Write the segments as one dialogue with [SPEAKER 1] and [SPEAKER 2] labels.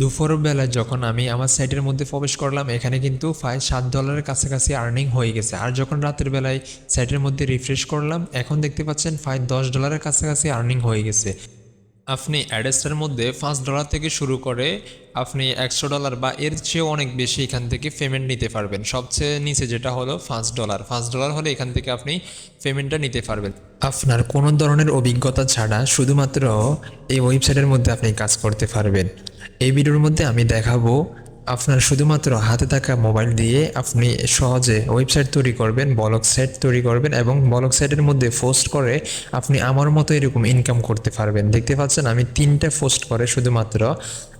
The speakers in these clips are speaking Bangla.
[SPEAKER 1] দুপুরবেলা যখন আমি আমার সাইটের মধ্যে প্রবেশ করলাম, এখানে কিন্তু ফাইভ সাত ডলারের কাছাকাছি আর্নিং হয়ে গেছে। আর যখন রাতের বেলায় সাইটের মধ্যে রিফ্রেশ করলাম, এখন দেখতে পাচ্ছেন ফাইভ দশ ডলারের কাছাকাছি আর্নিং হয়ে গেছে। আপনি অ্যাডেসটার মধ্যে পাঁচ ডলার থেকে শুরু করে আপনি একশো ডলার বা এর চেয়েও অনেক বেশি এখান থেকে পেমেন্ট নিতে পারবেন। সবচেয়ে নিচে যেটা হলো পাঁচ ডলার। পাঁচ ডলার হলে এখান থেকে আপনি পেমেন্টটা নিতে পারবেন। আপনার কোনো ধরনের অভিজ্ঞতা ছাড়া শুধুমাত্র এই ওয়েবসাইটের মধ্যে আপনি কাজ করতে পারবেন। এই ভিডিওর মধ্যে আমি দেখাবো আপনার শুধুমাত্র হাতে থাকা মোবাইল দিয়ে আপনি সহজে ওয়েবসাইট তৈরি করবেন ব্লগ সাইট তৈরি করবেন এবং ব্লগ সাইটের মধ্যে পোস্ট করে আপনি আমার মতো এরকম ইনকাম করতে পারবেন। দেখতে পাচ্ছেন আমি তিনটে পোস্ট করে শুধুমাত্র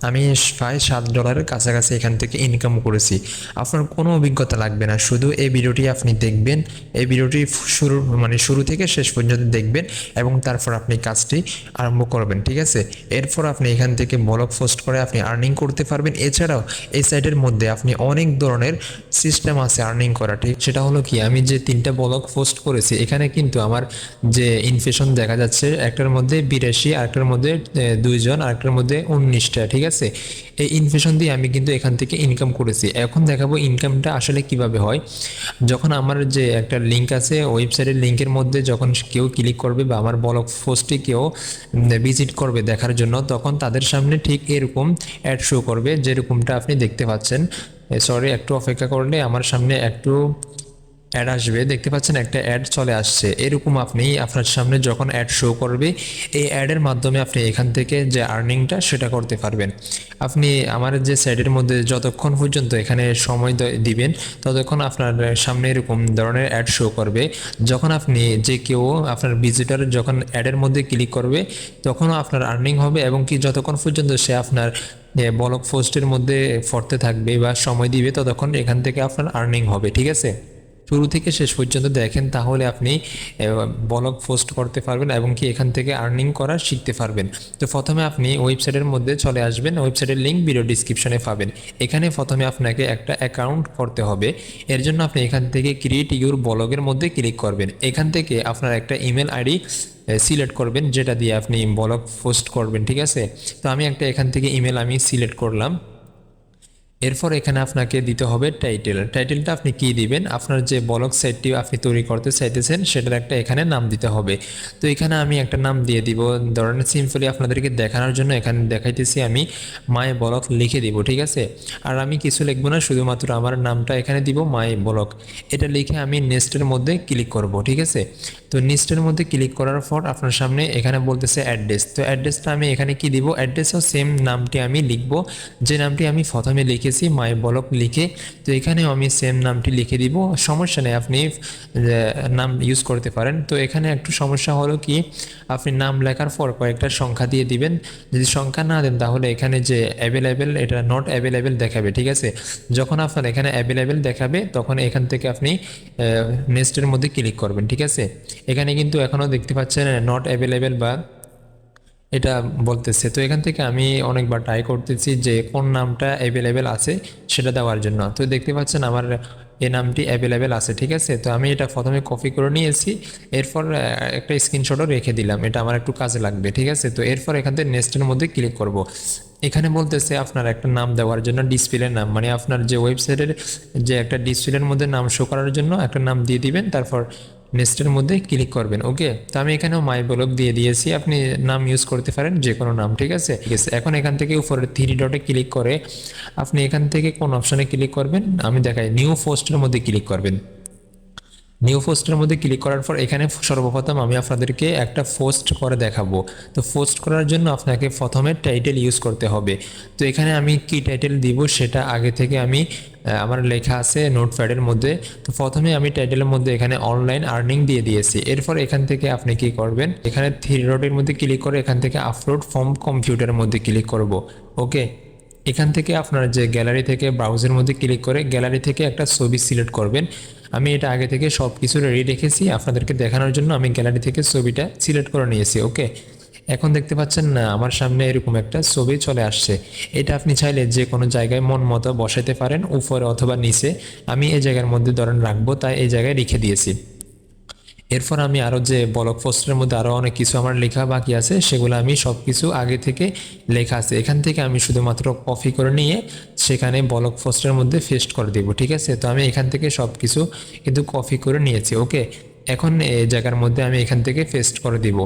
[SPEAKER 1] আমি প্রায় সাত ডলারের কাছাকাছি এখান থেকে ইনকাম করেছি। আপনার কোনো অভিজ্ঞতা লাগবে না, শুধু এই ভিডিওটি আপনি দেখবেন, এই ভিডিওটি শুরু মানে শুরু থেকে শেষ পর্যন্ত দেখবেন এবং তারপর আপনি কাজটি আরম্ভ করবেন, ঠিক আছে? এরপর আপনি এখান থেকে ব্লগ পোস্ট করে আপনি আর্নিং করতে পারবেন। এছাড়াও এই সাইটের মধ্যে আপনি অনেক ধরনের সিস্টেম আছে আর্নিং করা, ঠিক? সেটা হলো কি, আমি যে তিনটা ব্লগ পোস্ট করেছি, এখানে কিন্তু আমার যে ইনফেশন দেখা যাচ্ছে, একটার মধ্যে বিরাশি, আরেকটার মধ্যে দুইজন, আরেকটার মধ্যে উনিশটা, ঠিক আছে? এই ইনফেশন দিয়ে আমি কিন্তু এখান থেকে ইনকাম করেছি। এখন দেখাবো ইনকামটা আসলে কীভাবে হয়। যখন আমার যে একটা লিঙ্ক আছে ওয়েবসাইটের লিঙ্কের মধ্যে যখন কেউ ক্লিক করবে বা আমার ব্লগ পোস্টে কেউ ভিজিট করবে দেখার জন্য, তখন তাদের সামনে ঠিক এরকম অ্যাড শো করবে, যেরকমটা আপনি দেখতে পাচ্ছেন। সরি একটু অপেক্ষা করলে আমার সামনে একটু অ্যাড আসবে, দেখতে পাচ্ছেন একটা অ্যাড চলে আসছে। এরকম আপনি আপনার সামনে যখন অ্যাড শো করবে, এই অ্যাডের মাধ্যমে আপনি এখান থেকে যে আর্নিংটা সেটা করতে পারবেন। আপনি আমার যে সাইডের মধ্যে যতক্ষণ পর্যন্ত এখানে সময় দিবেন, ততক্ষণ আপনার সামনে এরকম ধরনের অ্যাড শো করবে। যখন আপনি যে কেউ আপনার ভিজিটার যখন অ্যাডের মধ্যে ক্লিক করবে, তখনও আপনার আর্নিং হবে এবং কি যতক্ষণ পর্যন্ত সে আপনার ব্লগ পোস্টের মধ্যে পড়তে থাকবে বা সময় দিবে, ততক্ষণ এখান থেকে আপনার আর্নিং হবে, ঠিক আছে? শুরু থেকে শেষ পর্যন্ত দেখেন, তাহলে আপনি ব্লগ পোস্ট করতে পারবেন এবং কি এখান থেকে আর্নিং করা শিখতে পারবেন। তো প্রথমে আপনি ওয়েবসাইটের মধ্যে চলে আসবেন, ওয়েবসাইটের লিঙ্ক ভিডিও ডিসক্রিপশনে পাবেন। এখানে প্রথমে আপনাকে একটা অ্যাকাউন্ট করতে হবে। এর জন্য আপনি এখান থেকে ক্রিয়েট ইউর ব্লগের মধ্যে ক্লিক করবেন। এখান থেকে আপনার একটা ইমেল আইডি সিলেক্ট করবেন, যেটা দিয়ে আপনি ব্লগ পোস্ট করবেন, ঠিক আছে? তো আমি একটা এখান থেকে ইমেল আমি সিলেক্ট করলাম। এরপর এখানে আপনাকে দিতে হবে টাইটেল টাইটেলটা আপনি কি দিবেন? আপনার যে ব্লগ সাইটটি আপনি তৈরি করতে চাইতেছেন, সেটার একটা এখানে নাম দিতে হবে। তো এখানে আমি একটা নাম দিয়ে দিব। ধরেন সিম্পলি আপনাদেরকে দেখানোর জন্য এখানে দেখাইতেছি আমি মাই ব্লগ লিখে দিব, ঠিক আছে? আর আমি কিছু লিখব না, শুধুমাত্র আমার নামটা এখানে দিব মাই ব্লগ এটা লিখে আমি নেক্সটের মধ্যে ক্লিক করব, ঠিক আছে? তো নেক্সটের মধ্যে ক্লিক করার পর আপনার সামনে এখানে বলতেছে অ্যাড্রেস তো অ্যাড্রেসটা আমি এখানে কি দিব? অ্যাড্রেসও সেম নামটি আমি লিখব। যে নামটি আমি প্রথমে লিখেছি মাই ব্লগ লিখে। তো এখানেও আমি সেম নামটি লিখে দিব। সমস্যা নেই, আপনি নাম ইউজ করতে পারেন। তো এখানে একটু সমস্যা হলো কি, আপনি নাম লেখার পর কয়েকটা সংখ্যা দিয়ে দিবেন। যদি সংখ্যা না দেন, তাহলে এখানে যে অ্যাভেলেবেল এটা নট অ্যাভেলেবেল দেখাবে, ঠিক আছে? যখন আপনার এখানে অ্যাভেলেবেল দেখাবে, তখন এখান থেকে আপনি নেক্সটের মধ্যে ক্লিক করবেন, ঠিক আছে? এখানে কিন্তু এখনও দেখতে পাচ্ছেন নট অ্যাভেলেবেল বা এটা বলতেছে। তো এখান থেকে আমি অনেকবার ট্রাই করতেছি যে কোন নামটা অ্যাভেলেবেল আছে সেটা দেওয়ার জন্য। তো দেখতে পাচ্ছেন আমার এই নামটি অ্যাভেলেবেল আছে, ঠিক আছে? তো আমি এটা প্রথমে কপি করে নিয়েছি, এরপর একটা স্ক্রিনশটও রেখে দিলাম। এটা আমার একটু কাজে লাগবে, ঠিক আছে? তো এরপর এখান থেকে নেক্সটের মধ্যে ক্লিক করব। এখানে বলতেছে আপনার একটা নাম দেওয়ার জন্য ডিসপ্লের নাম মানে আপনার যে ওয়েবসাইটের যে একটা ডিসপ্লের মধ্যে নাম শো করার জন্য একটা নাম দিয়ে দিবেন, তারপর নেক্সটের মধ্যে ক্লিক করবেন ওকে তো আমি এখানেও মাই ব্লগ দিয়ে দিয়েছি, আপনি নাম ইউজ করতে পারেন যে কোনো নাম, ঠিক আছে? ঠিক আছে এখন এখান থেকে উপরে থ্রি ডটে ক্লিক করে, আপনি এখান থেকে কোন অপশানে ক্লিক করবেন, আমি দেখাই নিউ পোস্টের মধ্যে ক্লিক করবেন। নিউ পোস্টের মধ্যে ক্লিক করার পর এখানে সর্বপ্রথম আমি আপনাদেরকে একটা পোস্ট করে দেখাবো। তো পোস্ট করার জন্য আপনাকে প্রথমে টাইটেল ইউজ করতে হবে। তো এখানে আমি কি টাইটেল দিব সেটা আগে থেকে আমি আমার লেখা আছে নোটপ্যাডের মধ্যে। তো প্রথমে আমি টাইটেলের মধ্যে এখানে অনলাইন আর্নিং দিয়ে দিয়েছি। এরপর এখান থেকে আপনি কি করবেন? এখানে থ্রি ডটের মধ্যে ক্লিক করে এখান থেকে আপলোড ফর্ম কম্পিউটারের মধ্যে ক্লিক করব। ওকে এখান থেকে আপনার যে গ্যালারি থেকে ব্রাউজের মধ্যে ক্লিক করে গ্যালারি থেকে একটা ছবি সিলেক্ট করবেন। আমি এটা আগে থেকে সব কিছু রেডি রেখেছি, আপনাদেরকে দেখানোর জন্য আমি গ্যালারি থেকে ছবিটা সিলেক্ট করে নিয়েছি ওকে এখন দেখতে পাচ্ছেন, না, আমার সামনে এরকম একটা ছবি চলে আসছে। এটা আপনি চাইলে যে কোনো জায়গায় মন মতো বসাতে পারেন, উপরে অথবা নিচে। আমি এই জায়গার মধ্যে ধরেন রাখব, তাই এই জায়গায় রেখে দিয়েছি। এরপর আমি আরও যে ব্লগ পোস্টের মধ্যে আরও অনেক কিছু আমার লেখা বাকি আছে, সেগুলো আমি সব কিছু আগে থেকে লেখা আছে। এখান থেকে আমি শুধুমাত্র কপি করে নিয়ে সেখানে ব্লগ পোস্টের মধ্যে ফেস্ট করে দেবো, ঠিক আছে? তো আমি এখান থেকে সব কিছু কিন্তু কপি করে নিয়েছি ওকে এখন এই জায়গার মধ্যে আমি এখান থেকে পেস্ট করে দিব।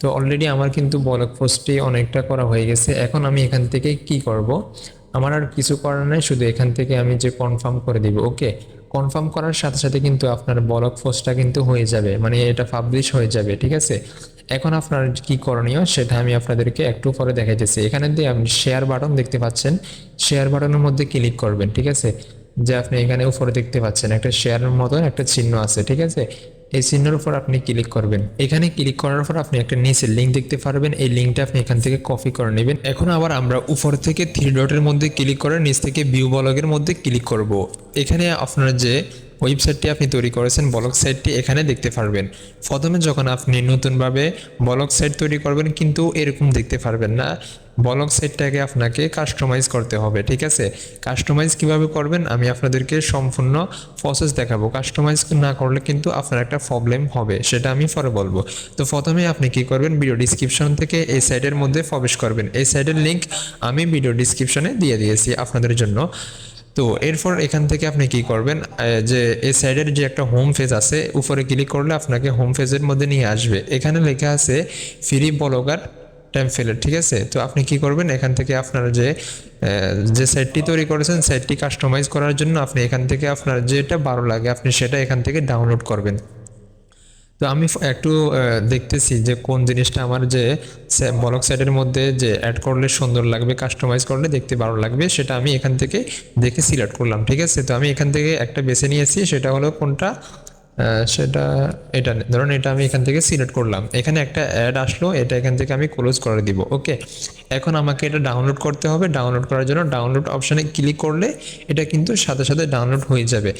[SPEAKER 1] তো অলরেডি আমার কিন্তু ব্লগ পোস্টটি অনেকটা করা হয়ে গেছে। এখন আমি এখান থেকে কি করব? আমার আর কিছু করার নাই, শুধু এখান থেকে আমি যে কনফার্ম করে দিব ওকে কনফার্ম করার সাথে সাথে কিন্তু আপনার ব্লগ পোস্টটা কিন্তু হয়ে যাবে মানে এটা পাবলিশ হয়ে যাবে, ঠিক আছে? এখন আপনার কি করণীয় সেটা আমি আপনাদেরকে একটু পরে দেখাইতেছি। এখানে দিয়ে আপনি শেয়ার বাটন দেখতে পাচ্ছেন শেয়ার বাটনের মধ্যে ক্লিক করবেন, ঠিক আছে? যে আপনি এখানে উপরে দেখতে পাচ্ছেন, একটা শেয়ারের মতন একটা চিহ্ন আছে, ঠিক আছে? এই চিহ্নের উপর আপনি ক্লিক করবেন। এখানে ক্লিক করার পর আপনি একটা নিচের লিঙ্ক দেখতে পারবেন। এই লিঙ্কটা আপনি এখান থেকে কপি করে নেবেন। এখন আবার আমরা উপর থেকে থ্রি ডটের মধ্যে ক্লিক করে নিচ থেকে ভিউ ব্লগের মধ্যে ক্লিক করব। এখানে আপনার যে ওয়েবসাইটটি আপনি তৈরি করেছেন ব্লগ সাইটটি এখানে দেখতে পারবেন। প্রথমে যখন আপনি নতুনভাবে ব্লগ সাইট তৈরি করবেন, কিন্তু এরকম দেখতে পারবেন না। ব্লগ সেটটাকে আপনাকে কাস্টমাইজ করতে হবে, ঠিক আছে? কাস্টমাইজ কীভাবে করবেন? আমি আপনাদেরকে সম্পূর্ণ প্রসেস দেখাবো। কাস্টমাইজ না করলে কিন্তু আপনার একটা প্রবলেম হবে, সেটা আমি পরে বলব। তো প্রথমে আপনি কি করবেন? ভিডিও ডিসক্রিপশন থেকে এই সাইটের মধ্যে প্রবেশ করবেন। এই সাইটের লিঙ্ক আমি ভিডিও ডিসক্রিপশনে দিয়ে দিয়েছি আপনাদের জন্য। তো এরপর এখান থেকে আপনি কি করবেন? যে এই সাইডের যে একটা হোম পেজ আছে, উপরে ক্লিক করলে আপনাকে হোম পেজের মধ্যে নিয়ে আসবে। এখানে লেখা আছে ফ্রি ব্লগার টেম্পলেট ঠিক আছে? তো আপনি কি করবেন? এখান থেকে আপনার যে যে সাইটটি তৈরি করেছেন সাইটটি কাস্টমাইজ করার জন্য আপনি এখান থেকে আপনার যেটা ভালো লাগে, আপনি সেটা এখান থেকে ডাউনলোড করবেন। তো আমি একটু দেখতেছি যে কোন জিনিসটা আমার যে ব্লক সাইটের মধ্যে যে অ্যাড করলে সুন্দর লাগবে কাস্টমাইজ করলে দেখতে ভালো লাগবে, সেটা আমি এখান থেকে দেখে সিলেক্ট করলাম, ঠিক আছে? তো আমি এখান থেকে একটা বেছে নিয়েছি, সেটা হলো কোনটা? সেটা এটা ধরুন এটা আমি এখান থেকে সিলেক্ট করলাম। এখানে একটা অ্যাড আসলো, এটা এখান থেকে আমি ক্লোজ করে দিব ওকে এখন আমাকে এটা ডাউনলোড করতে হবে। ডাউনলোড করার জন্য ডাউনলোড অপশানে ক্লিক করলে এটা কিন্তু সাথে সাথে ডাউনলোড হয়ে যাবে।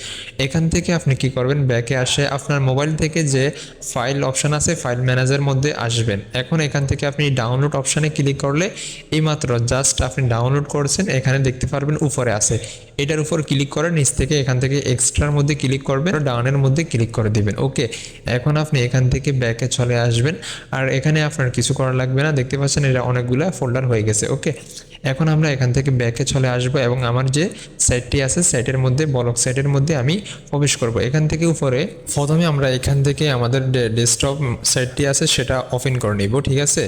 [SPEAKER 1] এখান থেকে আপনি কি করবেন? ব্যাকে আসে আপনার মোবাইল থেকে যে ফাইল অপশান আছে ফাইল ম্যানেজার মধ্যে আসবেন। এখন এখান থেকে আপনি ডাউনলোড অপশানে ক্লিক করলে এইমাত্র জাস্ট আপনি ডাউনলোড করছেন, এখানে দেখতে পারবেন উপরে আছে। এটার উপর ক্লিক করে নিচ থেকে এখান থেকে এক্সট্রার মধ্যে ক্লিক করবেন ডাউনের মধ্যে ক্লিক করে দিবেন। ওকে এখন আপনি এখান থেকে ব্যাকে চলে আসবেন। আর এখানে আপনার কিছু করা লাগবে না, দেখতে পাচ্ছেন এটা অনেকগুলো ফোল্ডার হয়ে গেছে। ওকে এখন আমরা এখান থেকে ব্যাকে চলে আসব এবং আমার যে সাইটটি আছে সাইটের মধ্যে ব্লক সাইটের মধ্যে আমি প্রবেশ করব। এখান থেকে উপরে প্রথমে আমরা এখান থেকে আমাদের ডেস্কটপ সাইটটি আছে, সেটা ওপেন করে নিব, ঠিক আছে?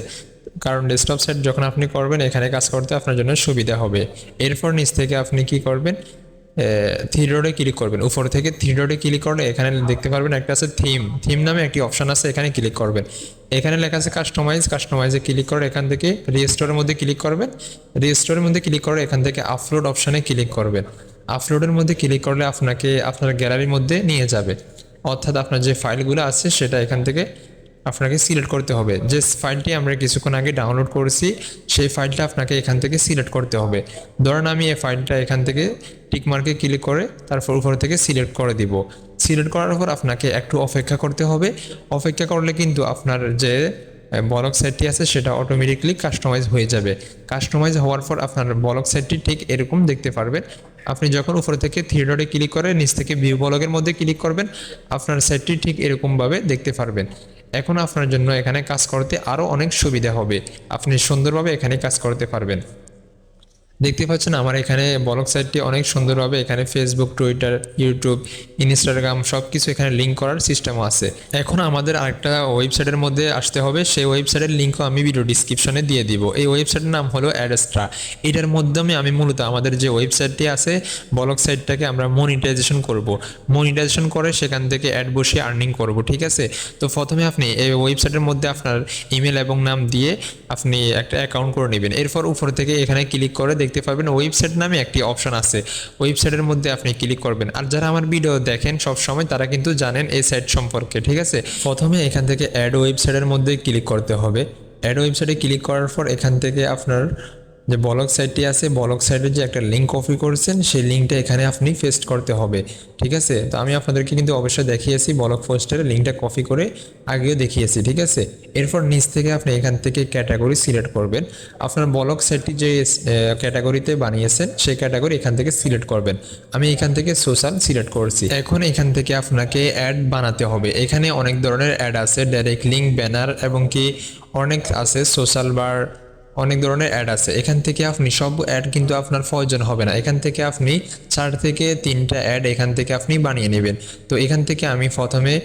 [SPEAKER 1] কারণ ডেস্কটপ সাইট যখন আপনি করবেন, এখানে কাজ করতে আপনার জন্য সুবিধা হবে। এরপর নিচ থেকে আপনি কি করবেন? থ্রি ডটে ক্লিক করবেন। উপর থেকে থ্রি ডটে ক্লিক করলে এখানে দেখতে পারবেন একটা আছে থিম থিম নামে একটি অপশান আছে, এখানে ক্লিক করবেন। এখানে লেখা আছে কাস্টমাইজ কাস্টমাইজে ক্লিক করে এখান থেকে রেজিস্টোরের মধ্যে ক্লিক করবেন। রেজিস্টোরের মধ্যে ক্লিক করে এখান থেকে আপলোড অপশানে ক্লিক করবেন। আপলোডের মধ্যে ক্লিক করলে আপনাকে আপনার গ্যালারির মধ্যে নিয়ে যাবে। অর্থাৎ আপনার যে ফাইলগুলো আছে, সেটা এখান থেকে আপনাকে সিলেক্ট করতে হবে। যে ফাইলটি আমরা কিছুক্ষণ আগে ডাউনলোড করেছি, সেই ফাইলটা আপনাকে এখান থেকে সিলেক্ট করতে হবে। ধরেন আমি এই ফাইলটা এখান থেকে টিকমার্কে ক্লিক করে তারপর উপর থেকে সিলেক্ট করে দিব। সিলেক্ট করার পর আপনাকে একটু অপেক্ষা করতে হবে। অপেক্ষা করলে কিন্তু আপনার যে ব্লক সাইটটি আছে সেটা অটোমেটিকলি কাস্টমাইজ হয়ে যাবে। কাস্টমাইজ হওয়ার পর আপনার ব্লক সাইটটি ঠিক এরকম দেখতে পারবেন। আপনি যখন উপরে থেকে থিয়েটারে ক্লিক করে, নিচ থেকে ভিউ ব্লগের মধ্যে ক্লিক করবেন, আপনার সাইটটি ঠিক এরকমভাবে দেখতে পারবেন। এখন আপনার জন্য এখানে কাজ করতে আরও অনেক সুবিধা হবে। আপনি সুন্দরভাবে এখানে কাজ করতে পারবেন। দেখতে পাচ্ছেন আমার এখানে ব্লগ সাইটটি অনেক সুন্দরভাবে এখানে ফেসবুক টুইটার ইউটিউব ইনস্টাগ্রাম সব কিছু এখানে লিঙ্ক করার সিস্টেমও আছে। এখন আমাদের আরেকটা ওয়েবসাইটের মধ্যে আসতে হবে। সেই ওয়েবসাইটের লিঙ্কও আমি ভিডিও ডিসক্রিপশনে দিয়ে দিব। এই ওয়েবসাইটের নাম হলো অ্যাডস্ট্রা এটার মাধ্যমে আমি মূলত আমাদের যে ওয়েবসাইটটি আছে, ব্লগ সাইটটাকে আমরা মনিটাইজেশন করব। মনিটাইজেশন করে সেখান থেকে অ্যাড বসিয়ে আর্নিং করব, ঠিক আছে? তো প্রথমে আপনি এই ওয়েবসাইটের মধ্যে আপনার ইমেল এবং নাম দিয়ে আপনি একটা অ্যাকাউন্ট করে নেবেন। এরপর উপর থেকে এখানে ক্লিক করে দেখতে পাবেন ওয়েবসাইট নামে একটি অপশন আছে। ওয়েবসাইটের মধ্যে আপনি ক্লিক করবেন। আর যারা আমার ভিডিও দেখেন সব সময় তারা কিন্তু জানেন এই সাইট সম্পর্কে, ঠিক আছে? প্রথমে এখান থেকে অ্যাড ওয়েবসাইটের মধ্যে ক্লিক করতে হবে। অ্যাড ওয়েবসাইটে ক্লিক করার পর এখান থেকে আপনার যে ব্লক সাইটটি আছে, ব্লক সাইটের যে একটা লিঙ্ক কপি করেছেন, সেই লিঙ্কটা এখানে আপনি পেস্ট করতে হবে, ঠিক আছে? তো আমি আপনাদেরকে কিন্তু অবশ্যই দেখিয়েছি, ব্লক পোস্টের লিঙ্কটা কপি করে আগেও দেখিয়েছি, ঠিক আছে? এরপর নিচ থেকে আপনি এখান থেকে ক্যাটাগরি সিলেক্ট করবেন। আপনার ব্লক সাইটটি যে ক্যাটাগরিতে বানিয়েছেন, সেই ক্যাটাগরি এখান থেকে সিলেক্ট করবেন। আমি এখান থেকে সোশ্যাল সিলেক্ট করছি। এখন এখান থেকে আপনাকে অ্যাড বানাতে হবে। এখানে অনেক ধরনের অ্যাড আছে ডাইরেক্ট লিঙ্ক ব্যানার এবং কি অনেক আছে সোশ্যাল বার অনেক ধরনের অ্যাড আছে। এখান থেকে আপনি সব অ্যাড কিন্তু আপনার প্রয়োজন হবে না। এখান থেকে আপনি চার থেকে তিনটা অ্যাড এখান থেকে আপনি বানিয়ে নেবেন। তো এখান থেকে আমি প্রথমে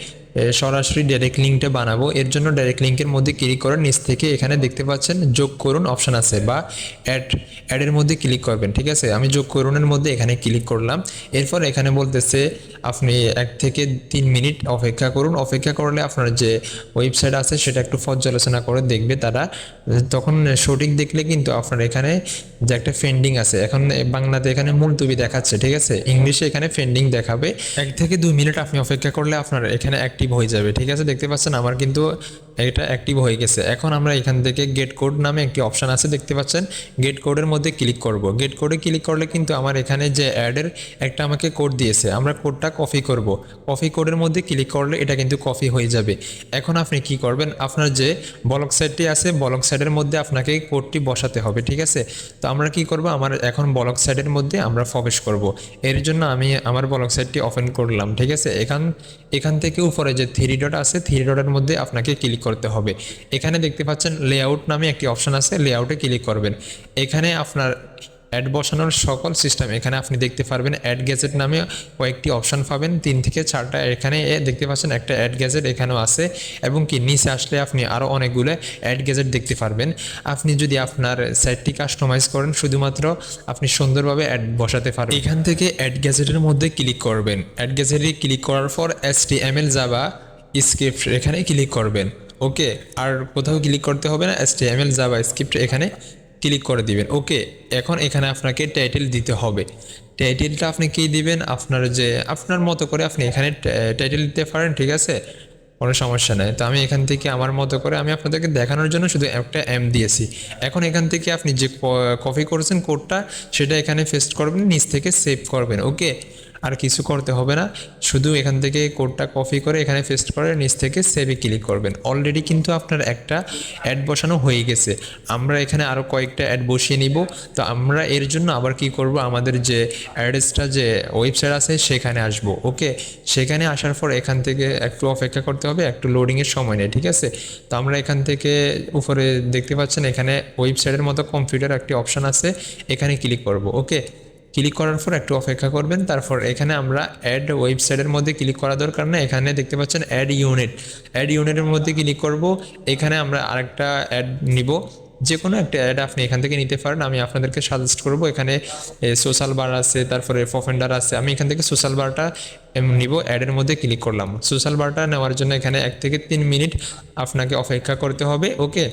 [SPEAKER 1] সরাসরি ডাইরেক্ট লিঙ্কটা বানাবো। এর জন্য ডাইরেক্ট লিঙ্কের মধ্যে ক্লিক করে নিচ থেকে এখানে দেখতে পাচ্ছেন যোগ করুন অপশান আছে বা অ্যাড অ্যাডের মধ্যে ক্লিক করবেন, ঠিক আছে? আমি যোগ করুনের মধ্যে এখানে ক্লিক করলাম। এরপর এখানে বলতেছে আপনি এক থেকে তিন মিনিট অপেক্ষা করুন। অপেক্ষা করলে আপনার যে ওয়েবসাইট আছে সেটা একটু পর্যালোচনা করে দেখবে তারা। তখন সঠিক দেখলে কিন্তু আপনার এখানে যে একটা ফেন্ডিং আছে। এখন বাংলাতে এখানে মুলতুবি দেখাচ্ছে, ঠিক আছে? ইংলিশে এখানে ফেন্ডিং দেখাবে। এক থেকে দুই মিনিট আপনি অপেক্ষা করলে আপনার এখানে অ্যাক্টিভ হয়ে যাবে ঠিক আছে? দেখতে পাচ্ছেন আমার কিন্তু এটা অ্যাক্টিভ হয়ে গেছে। এখন আমরা এখান থেকে গেট কোড নামে একটি অপশান আছে, দেখতে পাচ্ছেন? গেট কোডের মধ্যে ক্লিক করব। গেট কোডে ক্লিক করলে কিন্তু আমার এখানে যে অ্যাডের একটা আমাকে কোড দিয়েছে, আমরা কোডটা কপি করব। কপি কোডের মধ্যে ক্লিক করলে এটা কিন্তু কপি হয়ে যাবে। এখন আপনি কি করবেন? আপনার যে ব্লক সাইটটি আছে ব্লক সাইডের মধ্যে আপনাকে কোডটি বসাতে হবে, ঠিক আছে? তো আমরা কি করব? আমার এখন ব্লক সাইডের মধ্যে আমরা প্রবেশ করব। এর জন্য আমি আমার ব্লক সাইটটি ওপেন করলাম, ঠিক আছে? এখান এখান থেকে উপরে যে থ্রি ডট আছে থ্রি ডটের মধ্যে আপনাকে ক্লিক করতে হবে। এখানে দেখতে পাচ্ছেন লেআউট নামে একটি অপশন আছে লেআউটে ক্লিক করবেন। এখানে আপনার অ্যাড বসানোর সকল সিস্টেম এখানে আপনি দেখতে পারবেন অ্যাড গ্যাজেট নামে কয়েকটি অপশন পাবেন। তিন থেকে চারটা এখানে দেখতে পাচ্ছেন একটা অ্যাড গ্যাজেট এখানেও আছে এবং কি নিচে আসলে আপনি আরও অনেকগুলো অ্যাড গ্যাজেট দেখতে পারবেন। আপনি যদি আপনার সাইটটি কাস্টমাইজ করেন, শুধুমাত্র আপনি সুন্দরভাবে অ্যাড বসাতে পারবেন। এখান থেকে অ্যাড গ্যাজেটের মধ্যে ক্লিক করবেন। অ্যাড গ্যাজেটে ক্লিক করার পর এস টি এম এল যাবা স্ক্রিপ্ট এখানে ক্লিক করবেন। ওকে, আর কোথাও ক্লিক করতে হবে না এস টি এম এল যাবা স্ক্রিপ্ট এখানে ক্লিক করে দিবেন। ওকে, এখন এখানে আপনাকে টাইটেল দিতে হবে। টাইটেলটা আপনি কি দিবেন? আপনার যে, আপনার মতো করে আপনি এখানে টাইটেল দিতে পারেন, ঠিক আছে? কোনো সমস্যা নেই। তো আমি এখান থেকে আমার মতো করে আমি আপনাদেরকে দেখানোর জন্য শুধু একটা এম দিয়েছি। এখন এখান থেকে আপনি যে কপি করেছেন কোডটা সেটা এখানে পেস্ট করবেন, নিচ থেকে সেভ করবেন, ওকে? আর কিছু করতে হবে না। শুধু এখান থেকে কোডটা কপি করে এখানে পেস্ট করে নিচ থেকে সেভে ক্লিক করবেন। অলরেডি কিন্তু আপনার একটা অ্যাড বসানো হয়ে গেছে। আমরা এখানে আরও কয়েকটা অ্যাড বসিয়ে নিব। তো আমরা এর জন্য আবার কি করব? আমাদের যে অ্যাড্রেসটা যে ওয়েবসাইট আছে সেখানে আসব। ওকে সেখানে আসার পর এখান থেকে একটু অপেক্ষা করতে হবে, একটু লোডিংয়ের সময় নেই, ঠিক আছে? তো আমরা এখান থেকে উপরে দেখতে পাচ্ছেন এখানে ওয়েবসাইটের মতো কম্পিউটার একটি অপশান আছে। এখানে ক্লিক করব। ওকে ক্লিক করার পর একটু অপেক্ষা করবেন। তারপর এখানে আমরা অ্যাড ওয়েবসাইটের মধ্যে ক্লিক করা দরকার না এখানে দেখতে পাচ্ছেন অ্যাড ইউনিট অ্যাড ইউনিটের মধ্যে ক্লিক করব। এখানে আমরা আরেকটা অ্যাড নিব। যে কোনো একটা অ্যাড আপনি এখান থেকে নিতে পারেন। আমি আপনাদেরকে সাজেস্ট করব। এখানে সোশ্যাল বার আছে, তারপরে ফফেন্ডার আছে। আমি এখান থেকে সোশ্যাল বারটা নিব। অ্যাডের মধ্যে ক্লিক করলাম। সোশ্যাল বারটা নেওয়ার জন্য এখানে এক থেকে তিন মিনিট আপনাকে অপেক্ষা করতে হবে। ওকে?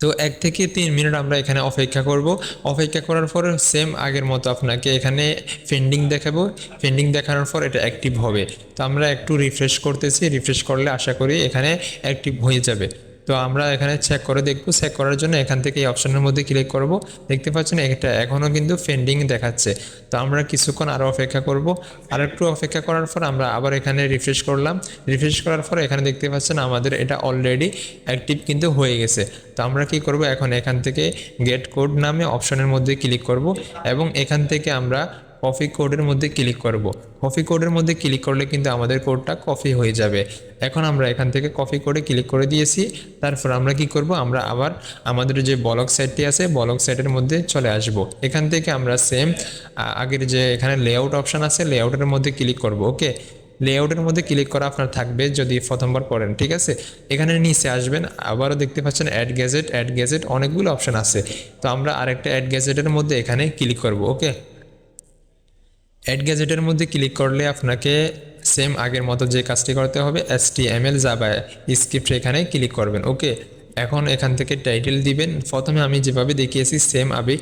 [SPEAKER 1] তো এক থেকে তিন মিনিট আমরা এখানে অপেক্ষা করব। অপেক্ষা করার পর সেম আগের মতো আপনাকে এখানে ফেন্ডিং দেখাবো। ফেন্ডিং দেখানোর পর এটা অ্যাক্টিভ হবে। তো আমরা একটু রিফ্রেশ করতেছি। রিফ্রেশ করলে আশা করি এখানে অ্যাক্টিভ হয়ে যাবে। তো আমরা এখানে চেক করে দেখব। চেক করার জন্য এখান থেকে এই অপশনের মধ্যে ক্লিক করব। দেখতে পাচ্ছেন এটা এখনও কিন্তু পেন্ডিং দেখাচ্ছে। তো আমরা কিছুক্ষণ আরও অপেক্ষা করব। আর একটু অপেক্ষা করার পর আমরা আবার এখানে রিফ্রেশ করলাম। রিফ্রেশ করার পর এখানে দেখতে পাচ্ছেন আমাদের এটা অলরেডি অ্যাক্টিভ কিন্তু হয়ে গেছে। তো আমরা কি করব? এখন এখান থেকে গেট কোড নামে অপশনের মধ্যে ক্লিক করব। এবং এখান থেকে আমরা কপি কোডের মধ্যে ক্লিক করব। কপি কোডের মধ্যে ক্লিক করলে কিন্তু আমাদের কোডটা কপি হয়ে যাবে। এখন আমরা এখান থেকে কপি কোডে ক্লিক করে দিয়েছি। তারপর আমরা কি করব? আমরা আবার আমাদের যে ব্লক সাইটটি আছে ব্লক সাইটের মধ্যে চলে আসব। এখান থেকে আমরা সেম আগের যে এখানে লেআউট অপশান আছে লেআউটের মধ্যে ক্লিক করব ওকে লেআউটের মধ্যে ক্লিক করা আপনার থাকবে যদি প্রথমবার করেন ঠিক আছে? এখানে নিচে আসবেন, আবারও দেখতে পাচ্ছেন অ্যাড গ্যাজেট অ্যাড গ্যাজেট অনেকগুলো অপশান আছে। তো আমরা আরেকটা অ্যাড গ্যাজেটের মধ্যে এখানে ক্লিক করব ওকে অ্যাড গ্যাজেটের মধ্যে ক্লিক করলে আপনাকে সেম আগের মতো যে কাজটি করতে হবে এস টি এম এল যাবা স্ক্রিপ্ট এখানে ক্লিক করবেন ওকে এখন এখান থেকে টাইটেল দিবেন। প্রথমে আমি যেভাবে দেখিয়েছি সেম আবি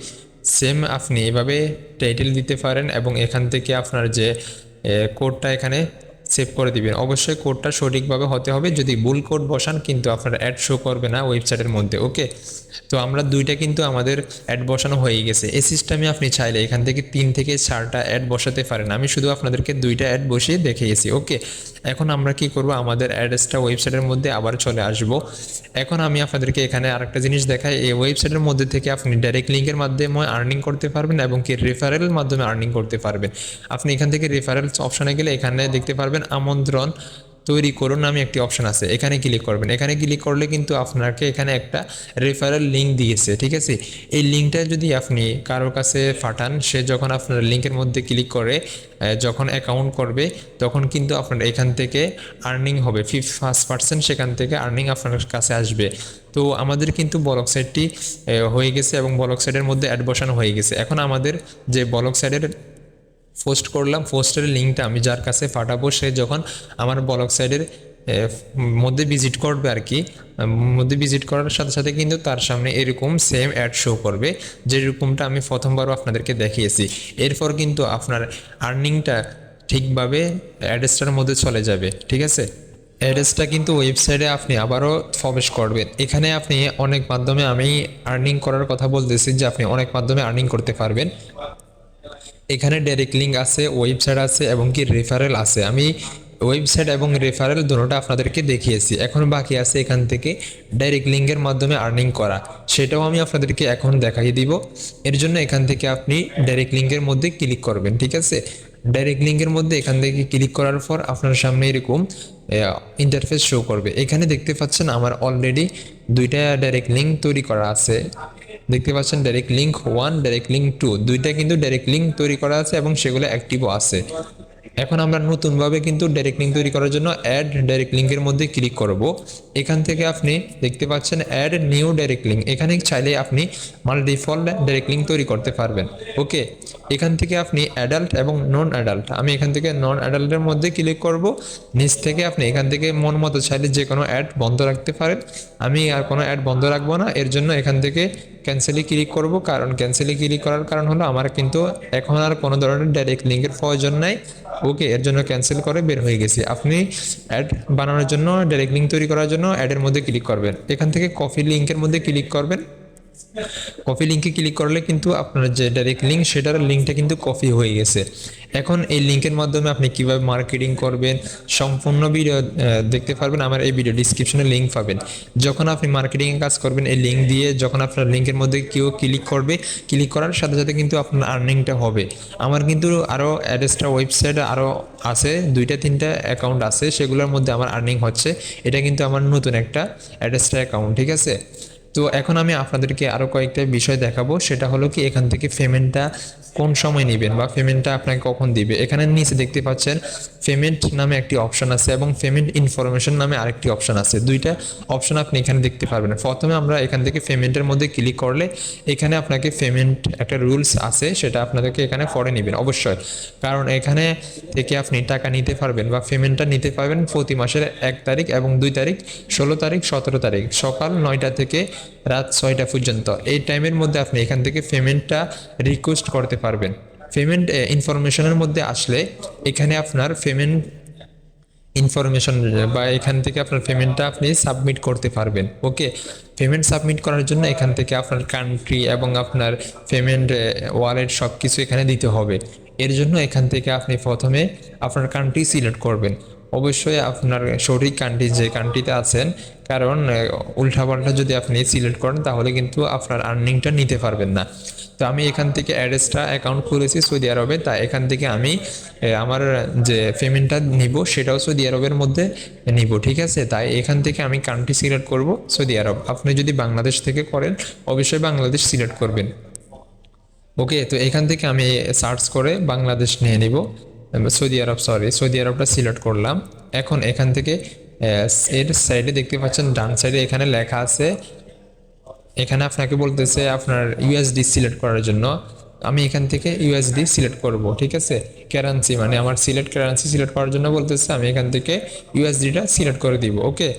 [SPEAKER 1] সেম আপনি এভাবে টাইটেল দিতে পারেন এবং এখান থেকে আপনার যে কোডটা এখানে সেভ করে দিবেন। অবশ্যই কোডটা সঠিকভাবে হতে হবে। যদি ভুল কোড বসান, কিন্তু আপনার অ্যাড শো করবে না ওয়েবসাইটের মধ্যে ওকে তো আমরা দুইটা কিন্তু আমাদের অ্যাড বসানো হয়ে গেছে। এই সিস্টেমে আপনি চাইলে এখান থেকে তিন থেকে চারটা অ্যাড বসাতে পারেন। আমি শুধু আপনাদেরকে দুইটা অ্যাড বসিয়ে দেখিয়েছি ওকে এখন আমরা কি করব? আমাদের অ্যাড্রেসটা ওয়েবসাইটের মধ্যে আবার চলে আসব। এখন আমি আপনাদেরকে এখানে আরেকটা জিনিস দেখাই। এই ওয়েবসাইটের মধ্যে থেকে আপনি ডাইরেক্ট লিঙ্কের মাধ্যমে আর্নিং করতে পারবেন এবং কি রেফারেল মাধ্যমে আর্নিং করতে পারবেন। আপনি এখান থেকে রেফারেল অপশনে গেলে এখানে দেখতে পারবেন আমন্ত্রণ। তৈরি করুন নামে একটি অপশন আছে। এখানে ক্লিক করবেন। এখানে ক্লিক করলে কিন্তু আপনাকে এখানে একটা রেফারেল লিঙ্ক দিয়েছে, ঠিক আছে? এই লিঙ্কটা যদি আপনি কারোর কাছে পাঠান, সে যখন আপনার লিঙ্কের মধ্যে ক্লিক করে যখন অ্যাকাউন্ট করবে, তখন কিন্তু আপনার এখান থেকে আর্নিং হবে। ফিফ ফার্স্ট পার্সেন্ট সেখান থেকে আর্নিং আপনার কাছে আসবে। তো আমাদের কিন্তু বলক সাইটটি হয়ে গেছে এবং বলক সাইটের মধ্যে অ্যাড বসানো হয়ে গেছে। এখন আমাদের যে বলক সাইটের পোস্ট করলাম, পোস্টের লিঙ্কটা আমি যার কাছে পাঠাবো, সে যখন আমার ব্লগ সাইডের মধ্যে ভিজিট করবে আর কি মধ্যে ভিজিট করার সাথে সাথে কিন্তু তার সামনে এরকম সেম অ্যাড শো করবে, যেরকমটা আমি প্রথমবারও আপনাদেরকে দেখিয়েছি। এরপর কিন্তু আপনার আর্নিংটা ঠিকভাবে অ্যাড্রেসটার মধ্যে চলে যাবে, ঠিক আছে? অ্যাড্রেসটা কিন্তু ওয়েবসাইটে আপনি আবারও প্রবেশ করবেন। এখানে আপনি অনেক মাধ্যমে আমি আর্নিং করার কথা বলতেছি যে আপনি অনেক মাধ্যমে আর্নিং করতে পারবেন। এখানে ডাইরেক্ট লিঙ্ক আছে ওয়েবসাইট আছে এবং কি রেফারেল আছে। আমি ওয়েবসাইট এবং রেফারেল দুটোটা আপনাদেরকে দেখিয়েছি। এখন বাকি আছে এখান থেকে ডাইরেক্ট লিঙ্কের মাধ্যমে আর্নিং করা। সেটাও আমি আপনাদেরকে এখন দেখাই দিব। এর জন্য এখান থেকে আপনি ডাইরেক্ট লিঙ্কের মধ্যে ক্লিক করবেন, ঠিক আছে? ডাইরেক্ট লিঙ্কের মধ্যে এখান থেকে ক্লিক করার পর আপনার সামনে এরকম ইন্টারফেস শো করবে। এখানে দেখতে পাচ্ছেন আমার অলরেডি দুইটা ডাইরেক্ট লিঙ্ক তৈরি করা আছে। দেখতে পাচ্ছেন direct link one direct link two দুইটা কিন্তু ডাইরেক্ট লিঙ্ক তৈরি করা আছে এবং সেগুলো অ্যাক্টিভও আছে। এখন আমরা নতুনভাবে কিন্তু ডাইরেক্ট লিঙ্ক তৈরি করার জন্য অ্যাড ডাইরেক্ট লিঙ্কের মধ্যে ক্লিক করব। এখান থেকে আপনি দেখতে পাচ্ছেন অ্যাড নিউ ডাইরেক্ট লিঙ্ক এখানে চাইলে আপনি মাল ডিফল্ট ডাইরেক্ট লিঙ্ক তৈরি করতে পারবেন। ওকে এখান থেকে আপনি অ্যাডাল্ট এবং নন অ্যাডাল্ট আমি এখান থেকে নন অ্যাডাল্টের মধ্যে ক্লিক করব। নিচ থেকে আপনি এখান থেকে মন মতো চাইলে যে কোনো অ্যাড বন্ধ রাখতে পারেন। আমি আর কোনো অ্যাড বন্ধ রাখব না। এর জন্য এখান থেকে ক্যান্সেলে ক্লিক করব। কারণ ক্যান্সেলে ক্লিক করার কারণ হলো আমার কিন্তু এখন আর কোনো ধরনের ডাইরেক্ট লিঙ্কের প্রয়োজন নাই। ওকে এর জন্য ক্যান্সেল করে বের হয়ে গেছি। আপনি অ্যাড বানানোর জন্য ডাইরেক্ট লিঙ্ক তৈরি করার জন্য অ্যাডের মধ্যে ক্লিক করবেন। এখান থেকে কফি লিঙ্কের মধ্যে ক্লিক করবেন। কপি লিঙ্কে ক্লিক করলে কিন্তু আপনার যে ডাইরেক্ট লিঙ্ক সেটার লিঙ্কটা কিন্তু কপি হয়ে গেছে। এখন এই লিঙ্কের মাধ্যমে আপনি কীভাবে মার্কেটিং করবেন, সম্পূর্ণ ভিডিও দেখতে পারবেন, আমার এই ভিডিও ডিসক্রিপশনে লিঙ্ক পাবেন। যখন আপনি মার্কেটিংয়ে কাজ করবেন, এই লিঙ্ক দিয়ে যখন আপনার লিঙ্কের মধ্যে কেউ ক্লিক করবে ক্লিক করার সাথে সাথে কিন্তু আপনার আর্নিংটা হবে। আমার কিন্তু আরও অ্যাড্রেসটা ওয়েবসাইট আরও আছে, দুইটা, তিনটা অ্যাকাউন্ট আছে, সেগুলোর মধ্যে আমার আর্নিং হচ্ছে। এটা কিন্তু আমার নতুন একটা অ্যাড্রেসটা অ্যাকাউন্ট ঠিক আছে? তো এখন আমি আপনাদেরকে আরও কয়েকটা বিষয় দেখাবো। সেটা হলো কি এখান থেকে পেমেন্টটা কোন সময় নেবেন বা পেমেন্টটা আপনাকে কখন দিবে? এখানে নিচে দেখতে পাচ্ছেন, পেমেন্ট নামে একটি অপশন আছে এবং পেমেন্ট ইনফরমেশন নামে আরেকটি অপশন আছে। দুইটা অপশন আপনি এখানে দেখতে পারবেন। প্রথমে আমরা এখান থেকে পেমেন্টের মধ্যে ক্লিক করলে এখানে আপনাকে পেমেন্ট একটা রুলস আছে, সেটা আপনাদেরকে এখানে পরে নেবেন, অবশ্যই। কারণ এখানে থেকে আপনি টাকা নিতে পারবেন বা পেমেন্টটা নিতে পারবেন প্রতি মাসের এক তারিখ এবং দুই তারিখ, ষোলো তারিখ, সতেরো তারিখ, সকাল নয়টা থেকে রাত ছয়টা পর্যন্ত। এই টাইমের মধ্যে আপনি এখান থেকে পেমেন্টটা রিকোয়েস্ট করতে পারবেন। পেমেন্ট ইনফরমেশনের মধ্যে আসলে এখানে আপনার পেমেন্ট ইনফরমেশন বা এখান থেকে আপনার পেমেন্টটা আপনি সাবমিট করতে পারবেন ওকে পেমেন্ট সাবমিট করার জন্য এখান থেকে আপনার কান্ট্রি এবং আপনার পেমেন্ট ওয়ালেট সব কিছু এখানে দিতে হবে। এর জন্য এখান থেকে আপনি প্রথমে আপনার কান্ট্রি সিলেক্ট করবেন। অবশ্যই আপনার সঠিক কান্ট্রি যে কান্ট্রিতে আছেন, কারণ উল্টাপাল্টা যদি আপনি সিলেক্ট করেন, তাহলে কিন্তু আপনার আর্নিংটা নিতে পারবেন না। তো আমি এখান থেকে অ্যাড্রেসটা অ্যাকাউন্ট খুলেছি সৌদি আরবে। তাই এখান থেকে আমি আমার যে পেমেন্টটা নিব, সেটাও সৌদি আরবের মধ্যে নিব, ঠিক আছে? তাই এখান থেকে আমি কান্ট্রি সিলেক্ট করব সৌদি আরব। আপনি যদি বাংলাদেশ থেকে করেন, অবশ্যই বাংলাদেশ সিলেক্ট করবেন। ওকে তো এখান থেকে আমি সার্চ করে বাংলাদেশ নিয়ে নিব। সৌদি আরব সরি সৌদি আরবটা সিলেক্ট করলাম। এখন এখান থেকে এর সাইডে দেখতে পাচ্ছেন, ডান সাইডে এখানে লেখা আছে, এখানে আপনাকে বলতেছে আপনার ইউএসডি সিলেক্ট করার জন্য। আমি এখান থেকে ইউএসডি সিলেক্ট করব, ঠিক আছে? কারেন্সি মানে আমার সিলেক্ট কারেন্সি সিলেক্ট করার জন্য বলতেছে, আমি এখান থেকে ইউএসডিটা সিলেক্ট করে দিব ওকে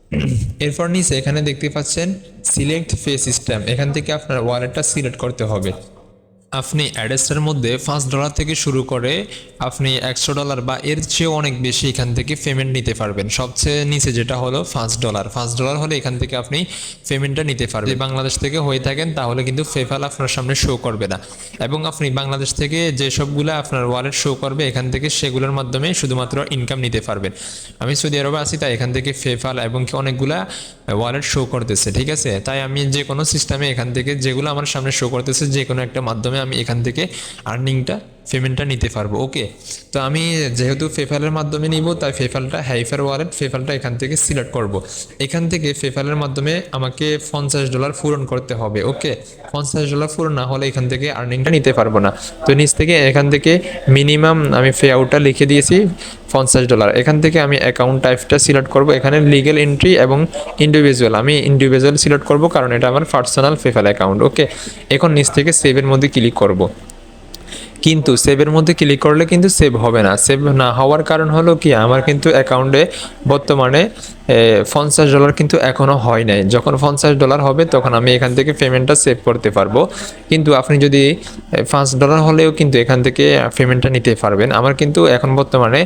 [SPEAKER 1] এরপর নিচে এখানে দেখতে পাচ্ছেন সিলেক্ট ফে সিস্টেম এখান থেকে আপনার ওয়ালেটটা সিলেক্ট করতে হবে। আপনি অ্যাড্রেসটার মধ্যে পাঁচ ডলার থেকে শুরু করে আপনি একশো ডলার বা এর চেয়েও অনেক বেশি এখান থেকে পেমেন্ট নিতে পারবেন। সবচেয়ে নিচে যেটা হলো পাঁচ ডলার পাঁচ ডলার হলে এখান থেকে আপনি পেমেন্টটা নিতে পারবেন। বাংলাদেশ থেকে হয়ে থাকেন, তাহলে কিন্তু পেপ্যাল আপনার সামনে শো করবে না। এবং আপনি বাংলাদেশ থেকে যেসবগুলো আপনার ওয়ালেট শো করবে, এখান থেকে সেগুলোর মাধ্যমে শুধুমাত্র ইনকাম নিতে পারবেন। আমি সৌদি আরবে আছি, তাই এখান থেকে পেপ্যাল এবং কি অনেকগুলা ওয়ালেট শো করতেছে, ঠিক আছে? তাই আমি যে কোনো সিস্টেমে এখান থেকে যেগুলো আমার সামনে শো করতেছে যে কোনো একটা মাধ্যমে আমি এখান থেকে আর্নিংটা পেমেন্টটা নিতে পারব ওকে তো আমি যেহেতু পেপ্যালের মাধ্যমে নিব, তাই পেপ্যালটা হাইফার ওয়ালেট পেপ্যালটা এখান থেকে সিলেক্ট করব। এখান থেকে পেপ্যালের মাধ্যমে আমাকে পঞ্চাশ ডলার পূরণ করতে হবে ওকে পঞ্চাশ ডলার পূরণ না হলে এখান থেকে আর্নিংটা নিতে পারব না। তো নিচ থেকে এখান থেকে মিনিমাম আমি পে আউটটা লিখে দিয়েছি পঞ্চাশ ডলার এখান থেকে আমি অ্যাকাউন্ট টাইপটা সিলেক্ট করব, এখানে লিগেল এন্ট্রি এবং ইন্ডিভিজুয়াল আমি ইন্ডিভিজুয়াল সিলেক্ট করব, কারণ এটা আমার পার্সোনাল পেপ্যাল অ্যাকাউন্ট ওকে এখন নিচ থেকে সেভের মধ্যে ক্লিক করব। কিন্তু সেভের মধ্যে ক্লিক করলে কিন্তু সেভ হবে না। সেভ না হওয়ার কারণ হলো কি? আমার কিন্তু অ্যাকাউন্টে বর্তমানে পঞ্চাশ ডলার কিন্তু এখনও হয় নাই। যখন পঞ্চাশ ডলার হবে, তখন আমি এখান থেকে পেমেন্টটা সেভ করতে পারব। কিন্তু আপনি যদি পাঁচ ডলার হলেও কিন্তু এখান থেকে পেমেন্টটা নিতে পারবেন। আমার কিন্তু এখন বর্তমানে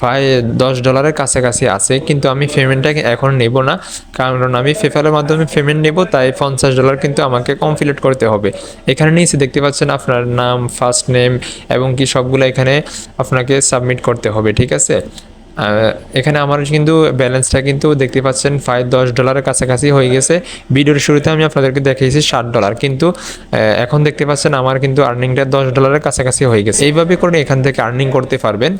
[SPEAKER 1] প্রায় দশ ডলারের কাছাকাছি আছে। কিন্তু আমি পেমেন্টটা এখন নেব না। কারণ আমি পেপ্যালের মাধ্যমে পেমেন্ট নেব, তাই পঞ্চাশ ডলার কিন্তু আমাকে কমপ্লিট করতে হবে। এখানে নিচে দেখতে পাচ্ছেন আপনার নাম ফার্স্ট নেম এবং কি সবগুলো এখানে আপনাকে সাবমিট করতে হবে, ঠিক আছে? এখানে আমার কিন্তু ব্যালেন্সটা কিন্তু দেখতে পাচ্ছেন ফাইভ দশ ডলারের কাছাকাছি হয়ে গেছে। ভিডিওর শুরুতে আমি আপনাদেরকে দেখিয়েছি ষাট ডলার কিন্তু এখন দেখতে পাচ্ছেন আমার কিন্তু আর্নিংটা দশ ডলারের কাছাকাছি হয়ে গেছে। এইভাবে করে এখান থেকে আর্নিং করতে পারবেন।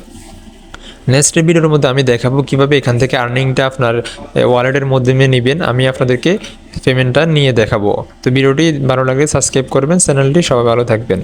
[SPEAKER 1] নেক্সট ভিডিওর মধ্যে আমি দেখাবো কীভাবে এখান থেকে আর্নিংটা আপনার ওয়ালেটের মাধ্যমে নেবেন। আমি আপনাদেরকে পেমেন্টটা নিয়ে দেখাবো। তো ভিডিওটি ভালো লাগলে সাবস্ক্রাইব করবেন চ্যানেলটি সবাই ভালো থাকবেন।